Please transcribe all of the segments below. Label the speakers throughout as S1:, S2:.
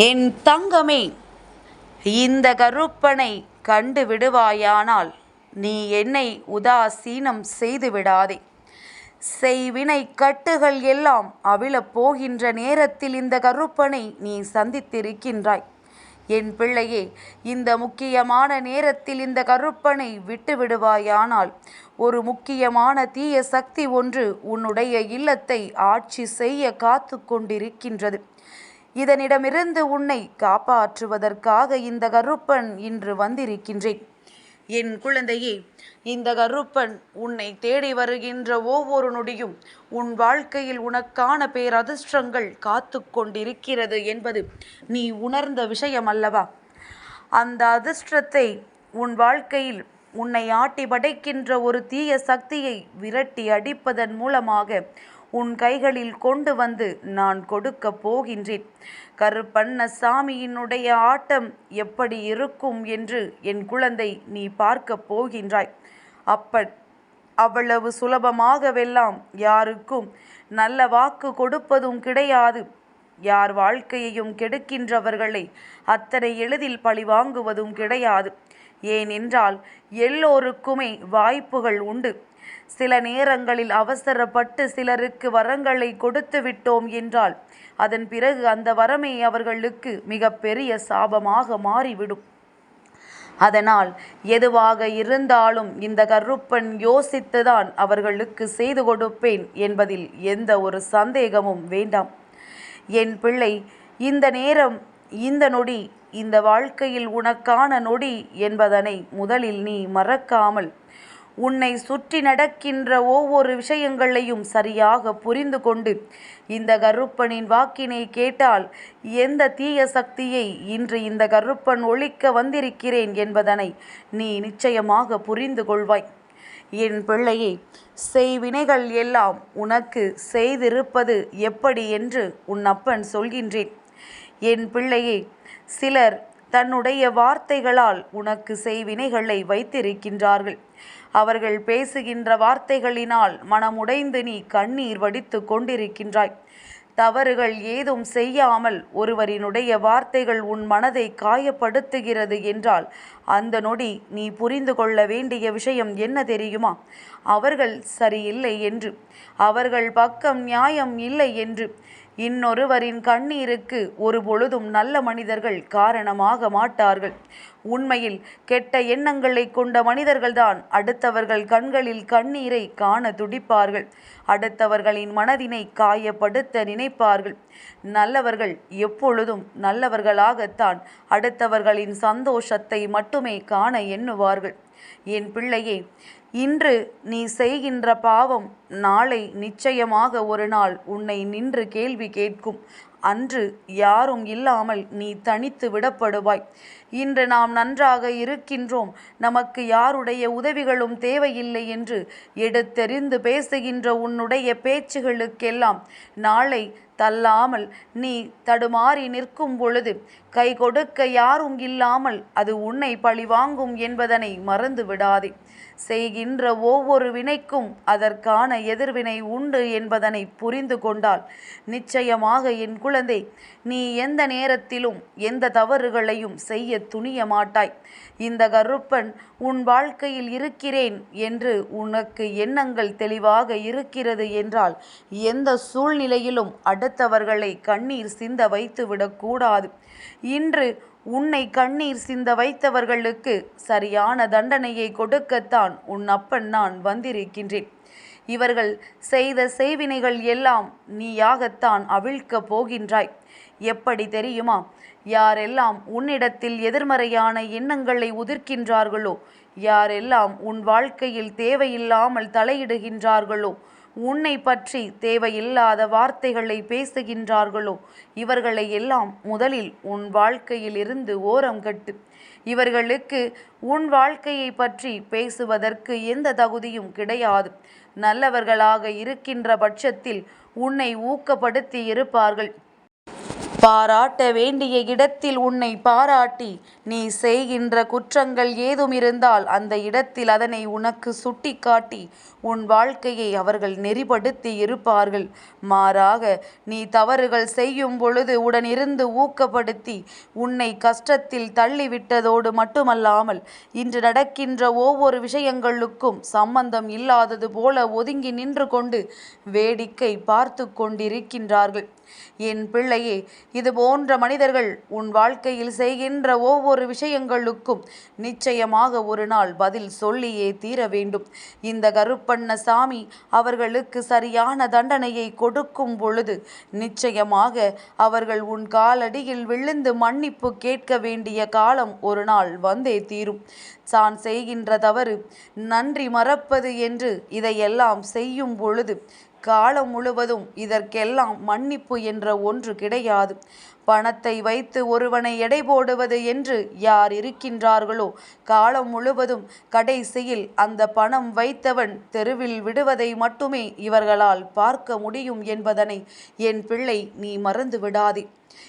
S1: என் தங்கமே இந்த கருப்பனை கண்டு விடுவாயானால் நீ என்னை உதாசீனம் செய்து விடாதே. செய்வினை கட்டுகள் எல்லாம் அவிழப் போகின்ற நேரத்தில் இந்த கருப்பனை நீ சந்தித்திருக்கின்றாய். என் பிள்ளையே இந்த முக்கியமான நேரத்தில் இந்த கருப்பனை விட்டு விடுவாயானால் ஒரு முக்கியமான தீய சக்தி ஒன்று உன்னுடைய இல்லத்தை ஆட்சி செய்ய காத்து கொண்டிருக்கின்றது. இதனிடமிருந்து உன்னை காப்பாற்றுவதற்காக இந்த கருப்பன் இன்று வந்திருக்கின்றேன். என் குழந்தையே இந்த கருப்பன் உன்னை தேடி வருகின்ற ஒவ்வொரு நொடியும் உன் வாழ்க்கையில் உனக்கான பேரதிர்ஷ்டங்கள் காத்து கொண்டிருக்கிறது என்பது நீ உணர்ந்த விஷயம் அல்லவா அந்த அதிர்ஷ்டத்தை உன் வாழ்க்கையில் உன்னை ஆட்டி படைக்கின்ற ஒரு தீய சக்தியை விரட்டி அடிப்பதன் மூலமாக உன் கைகளில் கொண்டு வந்து நான் கொடுக்க போகின்றேன். கருப்பண்ண சாமியினுடைய ஆட்டம் எப்படி இருக்கும் என்று என் குழந்தை நீ பார்க்க போகின்றாய். அப்ப அவ்வளவு சுலபமாகவெல்லாம் யாருக்கும் நல்ல வாக்கு கொடுப்பதும் கிடையாது. யார் வாழ்க்கையையும் கெடுக்கின்றவர்களை அத்தனை எளிதில் பழி வாங்குவதும் கிடையாது. ஏனென்றால் எல்லோருக்குமே வாய்ப்புகள் உண்டு. சில நேரங்களில் அவசரப்பட்டு சிலருக்கு வரங்களை கொடுத்து விட்டோம் என்றால் அதன் பிறகு அந்த வரமே அவர்களுக்கு மிக பெரிய சாபமாக மாறிவிடும். அதனால் எதுவாக இருந்தாலும் இந்த கருப்பன் யோசித்துதான் அவர்களுக்கு செய்து கொடுப்பேன் என்பதில் எந்த ஒரு சந்தேகமும் வேண்டாம். என் பிள்ளை இந்த நேரம் இந்த நொடி இந்த வாழ்க்கையில் உனக்கான நொடி என்பதனை முதலில் நீ மறக்காமல் உன்னை சுற்றி நடக்கின்ற ஒவ்வொரு விஷயங்களையும் சரியாக புரிந்து கொண்டு இந்த கருப்பனின் வாக்கினை கேட்டால் எந்த தீய சக்தியை இன்று இந்த கருப்பன் ஒழிக்க வந்திருக்கிறேன் என்பதனை நீ நிச்சயமாக புரிந்து கொள்வாய். என் பிள்ளையே செய்வினைகள் எல்லாம் உனக்கு செய்திருப்பது எப்படி என்று உன் அப்பன் சொல்கின்றேன். என் பிள்ளையே சிலர் தன்னுடைய வார்த்தைகளால் உனக்கு செய்வினைகளை வைத்திருக்கின்றார்கள். அவர்கள் பேசுகின்ற வார்த்தைகளினால் மனமுடைந்து நீ கண்ணீர் வடித்து கொண்டிருக்கின்றாய். தவறுகள் ஏதும் செய்யாமல் ஒருவரினுடைய வார்த்தைகள் உன் மனதை காயப்படுத்துகிறது என்றால் அந்த நொடி நீ புரிந்து கொள்ள வேண்டிய விஷயம் என்ன தெரியுமா? அவர்கள் சரியில்லை என்று அவர்கள் பக்கம் நியாயம் இல்லை என்று இன்னொருவரின் கண்ணீருக்கு ஒரு பொழுதும் நல்ல மனிதர்கள் காரணமாக மாட்டார்கள். உண்மையில் கெட்ட எண்ணங்களை கொண்ட மனிதர்கள்தான் அடுத்தவர்கள் கண்களில் கண்ணீரை காண துடிப்பார்கள். அடுத்தவர்களின் மனதினை காயப்படுத்த நினைப்பார்கள். நல்லவர்கள் எப்பொழுதும் நல்லவர்களாகத்தான் அடுத்தவர்களின் சந்தோஷத்தை மட்டுமே காண எண்ணுவார்கள். என் பிள்ளையே இன்று நீ செய்கின்ற பாவம் நாளை நிச்சயமாக ஒரு நாள் உன்னை நின்று கேள்வி கேட்கும். அன்று யாரும் இல்லாமல் நீ தனித்து விடப்படுவாய். இன்று நாம் நன்றாக இருக்கின்றோம். நமக்கு யாருடைய உதவிகளும் தேவையில்லை என்று எடுத்தெறிந்து பேசுகின்ற உன்னுடைய பேச்சுகளுக்கெல்லாம் நாளை தள்ளாமல் நீ தடுமாறி நிற்கும் பொழுது கை கொடுக்க யாரும் இல்லாமல் அது உன்னை பழிவாங்கும் என்பதனை மறந்து விடாதே. செய்கின்ற ஒவ்வொரு வினைக்கும் அதற்கான எதிர்வினை உண்டு என்பதனை புரிந்து கொண்டால் நிச்சயமாக என் குழந்தை நீ எந்த நேரத்திலும் எந்த தவறுகளையும் செய்ய துணிய மாட்டாய் இந்த கருப்பன் உன் வாழ்க்கையில் இருக்கிறேன் என்று உனக்கு எண்ணங்கள் தெளிவாக இருக்கிறது என்றால் எந்த சூழ்நிலையிலும் அடுத்தவர்களை கண்ணீர் சிந்த வைத்து விடக்கூடாது இன்று உன்னை கண்ணீர் சிந்த வைத்தவர்களுக்கு சரியான தண்டனையை கொடுக்கத்தான் உன் அப்பன் நான் வந்திருக்கின்றேன். இவர்கள் செய்த செய்வினைகள் எல்லாம் நீயாகத்தான் அவிழ்க்கப் போகின்றாய். எப்படி தெரியுமா? யாரெல்லாம் உன்னிடத்தில் எதிர்மறையான எண்ணங்களை உதிர்க்கின்றார்களோ யாரெல்லாம் உன் வாழ்க்கையில் தேவையில்லாமல் தலையிடுகின்றார்களோ உன்னை பற்றி தேவையில்லாத வார்த்தைகளை பேசுகின்றார்களோ இவர்களை எல்லாம் முதலில் உன் வாழ்க்கையில் இருந்து ஓரம் கட்டு. இவர்களுக்கு உன் வாழ்க்கையை பற்றி பேசுவதற்கு எந்த தகுதியும் கிடையாது. நல்லவர்களாக இருக்கின்ற பட்சத்தில் உன்னை ஊக்கப்படுத்தி இருப்பார்கள். பாராட்ட வேண்டிய இடத்தில் உன்னை பாராட்டி நீ செய்கின்ற குற்றங்கள் ஏதும் இருந்தால் அந்த இடத்தில் அதனை உனக்கு சுட்டிக்காட்டி உன் வாழ்க்கையை அவர்கள் நெறிப்படுத்தி இருப்பார்கள். மாறாக நீ தவறுகள் செய்யும் பொழுது உடனிருந்து ஊக்கப்படுத்தி உன்னை கஷ்டத்தில் தள்ளிவிட்டதோடு மட்டுமல்லாமல் இன்று நடக்கின்ற ஒவ்வொரு விஷயங்களுக்கும் சம்பந்தம் இல்லாதது போல ஒதுங்கி நின்று கொண்டு வேடிக்கை பார்த்து கொண்டிருக்கின்றார்கள். என் பிள்ளையே இது போன்ற மனிதர்கள் உன் வாழ்க்கையில் செய்கின்ற ஒவ்வொரு விஷயங்களுக்கும் நிச்சயமாக ஒரு நாள் பதில் சொல்லியே தீர வேண்டும். இந்த கருப்பண்ண சாமி அவர்களுக்கு சரியான தண்டனையை கொடுக்கும் பொழுது நிச்சயமாக அவர்கள் உன் காலடியில் விழுந்து மன்னிப்பு கேட்க வேண்டிய காலம் ஒரு நாள் வந்தே தீரும். தான் செய்கின்ற தவறு நன்றி மறப்பது என்று இதையெல்லாம் செய்யும் பொழுது காலம் முழுவதும் இதற்கெல்லாம் மன்னிப்பு என்ற ஒன்று கிடையாது. பணத்தை வைத்து ஒருவனை எடை போடுவது என்று யார் இருக்கின்றார்களோ காலம் முழுவதும் கடைசியில் அந்த பணம் வைத்தவன் தெருவில் விடுவதை மட்டுமே இவர்களால் பார்க்க முடியும் என்பதனை என் பிள்ளை நீ மறந்து விடாதே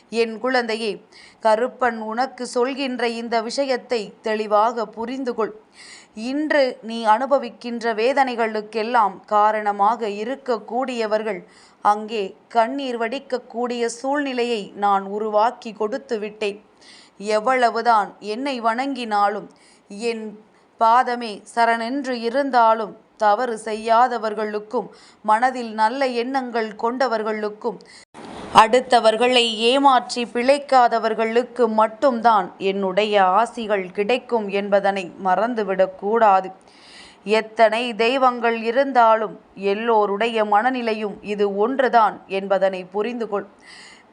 S1: என் குழந்தையே கருப்பன் உனக்கு சொல்கின்ற இந்த விஷயத்தை தெளிவாக புரிந்து கொள் இன்று நீ அனுபவிக்கின்ற வேதனைகளுக்கெல்லாம் காரணமாக இருக்கக்கூடியவர்கள் அங்கே கண்ணீர் வடிக்கக்கூடிய சூழ்நிலையை நான் உருவாக்கி கொடுத்து விட்டேன். எவ்வளவுதான் என்னை வணங்கினாலும் என் பாதமே சரணென்று இருந்தாலும் தவறு செய்யாதவர்களுக்கும் மனதில் நல்ல எண்ணங்கள் கொண்டவர்களுக்கும் அடுத்தவர்களை ஏமாற்றி பிழைக்காதவர்களுக்கு மட்டும்தான் என்னுடைய ஆசிகள் கிடைக்கும் என்பதனை மறந்துவிடக்கூடாது எத்தனை தெய்வங்கள் இருந்தாலும் எல்லோருடைய மனநிலையும் இது ஒன்றுதான் என்பதனை புரிந்து கொள்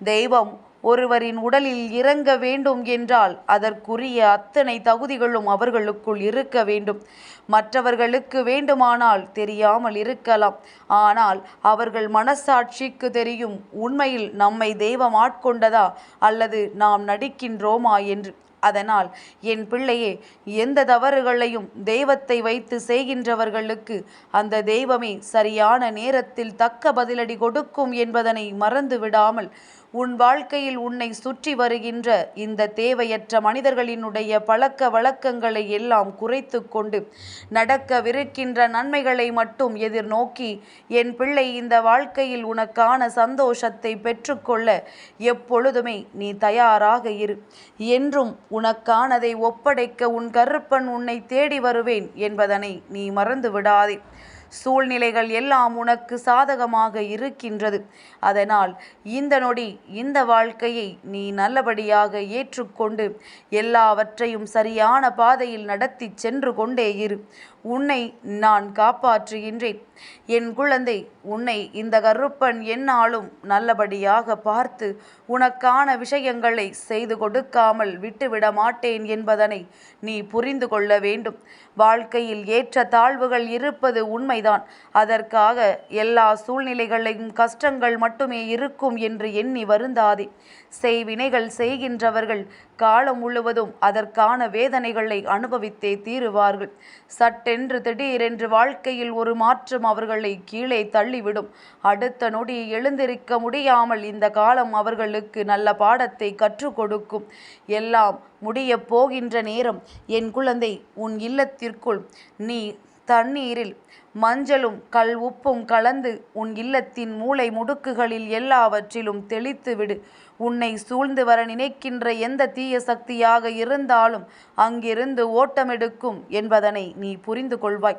S1: தெய்வம் ஒருவரின் உடலில் இறங்க வேண்டும் என்றால் அதற்குரிய அத்தனை தகுதிகளும் அவர்களுக்குள் இருக்க வேண்டும். மற்றவர்களுக்கு வேண்டுமானால் தெரியாமல் இருக்கலாம். ஆனால் அவர்கள் மனசாட்சிக்கு தெரியும் உண்மையில் நம்மை தெய்வம் ஆட்கொண்டதா அல்லது நாம் நடிக்கின்றோமா என்று. அதனால் என் பிள்ளையே எந்த தவறுகளையும் தெய்வத்தை வைத்து செய்கின்றவர்களுக்கு அந்த தெய்வமே சரியான நேரத்தில் தக்க பதிலடி கொடுக்கும் என்பதனை மறந்து விடாமல் உன் வாழ்க்கையில் உன்னை சுற்றி வருகின்ற இந்த தேவையற்ற மனிதர்களினுடைய பழக்க வழக்கங்களை எல்லாம் குறைத்து கொண்டு நடக்கவிருக்கின்ற நன்மைகளை மட்டும் எதிர்நோக்கி என் பிள்ளை இந்த வாழ்க்கையில் உனக்கான சந்தோஷத்தை பெற்றுக்கொள்ள எப்பொழுதுமே நீ தயாராக இரு. என்றும் உனக்கானதை ஒப்படைக்க உன் கருப்பன் உன்னை தேடி வருவேன் என்பதனை நீ மறந்து விடாதே சூழ்நிலைகள் எல்லாம் உனக்கு சாதகமாக இருக்கின்றது. அதனால் இந்த நொடி இந்த வாழ்க்கையை நீ நல்லபடியாக ஏற்றுக்கொண்டு எல்லாவற்றையும் சரியான பாதையில் நடத்தி சென்று கொண்டே இரு. உன்னை நான் காப்பாற்றுகின்றேன். என் குழந்தை உன்னை இந்த கருப்பன் என்னாலும் நல்லபடியாக பார்த்து உனக்கான விஷயங்களை செய்து கொடுக்காமல் விட்டுவிட மாட்டேன் என்பதனை நீ புரிந்து கொள்ள வேண்டும். வாழ்க்கையில் ஏற்ற தாழ்வுகள் இருப்பது உண்மைதான். அதற்காக எல்லா சூழ்நிலைகளையும் கஷ்டங்கள் மட்டுமே இருக்கும் என்று எண்ணி வருந்தாதே. செய்வினைகள் செய்கின்றவர்கள் காலம் முழுவதும் அதற்கான வேதனைகளை அனுபவித்தே தீருவார்கள். சட்டென்று திடீரென்று வாழ்க்கையில் ஒரு மாற்றம் அவர்களை கீழே தள்ளிவிடும். அடுத்த நொடி எழுந்திருக்க முடியாமல் இந்த காலம் அவர்களுக்கு நல்ல பாடத்தை கற்றுக் கொடுக்கும். எல்லாம் முடிய போகின்ற நேரம். என் குழந்தை உன் இல்லத்திற்குள் நீ தண்ணீரில் மஞ்சளும் கல் உப்பும் கலந்து உன் இல்லத்தின் மூளை முடுக்குகளில் எல்லாவற்றிலும் தெளித்து விடு உன்னை சூழ்ந்து வர நினைக்கின்ற எந்த தீய சக்தியாக இருந்தாலும் அங்கிருந்து ஓட்டமெடுக்கும் என்பதனை நீ புரிந்து கொள்வாய்.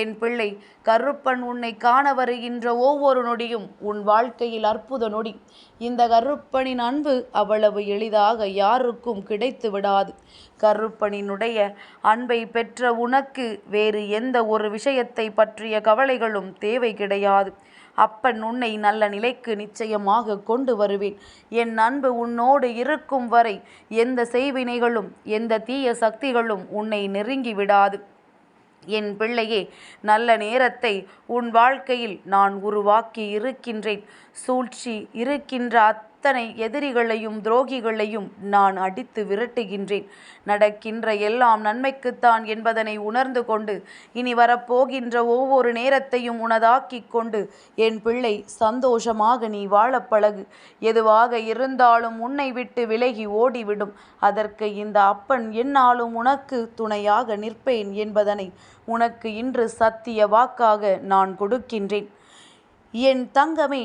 S1: என் பிள்ளை கருப்பன் உன்னை காண வருகின்ற ஒவ்வொரு நொடியும் உன் வாழ்க்கையில் அற்புத நொடி. இந்த கருப்பனின் அன்பு அவ்வளவு எளிதாக யாருக்கும் கிடைத்து விடாது. கருப்பனினுடைய அன்பை பெற்ற உனக்கு வேறு எந்த ஒரு விஷயத்தை பற்றிய கவலைகளும் தேவை கிடையாது. அப்பன் உன்னை நல்ல நிலைக்கு நிச்சயமாக கொண்டு வருவேன். என் அன்பு உன்னோடு இருக்கும் வரை எந்த செய்வினைகளும் எந்த தீய சக்திகளும் உன்னை நெருங்கி விடாது. என் பிள்ளையே நல்ல நேரத்தை உன் வாழ்க்கையில் நான் உருவாக்கி இருக்கின்றேன். சூழ்ச்சி இருக்கின்ற அத்தனை எதிரிகளையும் துரோகிகளையும் நான் அடித்து விரட்டுகின்றேன். நடக்கின்ற எல்லாம் நன்மைக்குத்தான் என்பதனை உணர்ந்து கொண்டு இனி வரப்போகின்ற ஒவ்வொரு நேரத்தையும் உனதாக்கிக் கொண்டு என் பிள்ளை சந்தோஷமாக நீ வாழப் பழகு. எதுவாக இருந்தாலும் உன்னை விட்டு விலகி ஓடிவிடும். அதற்கு இந்த அப்பன் என்னாலும் உனக்கு துணையாக நிற்பேன் என்பதனை உனக்கு இன்று சத்திய வாக்காக நான் கொடுக்கின்றேன். என் தங்கமே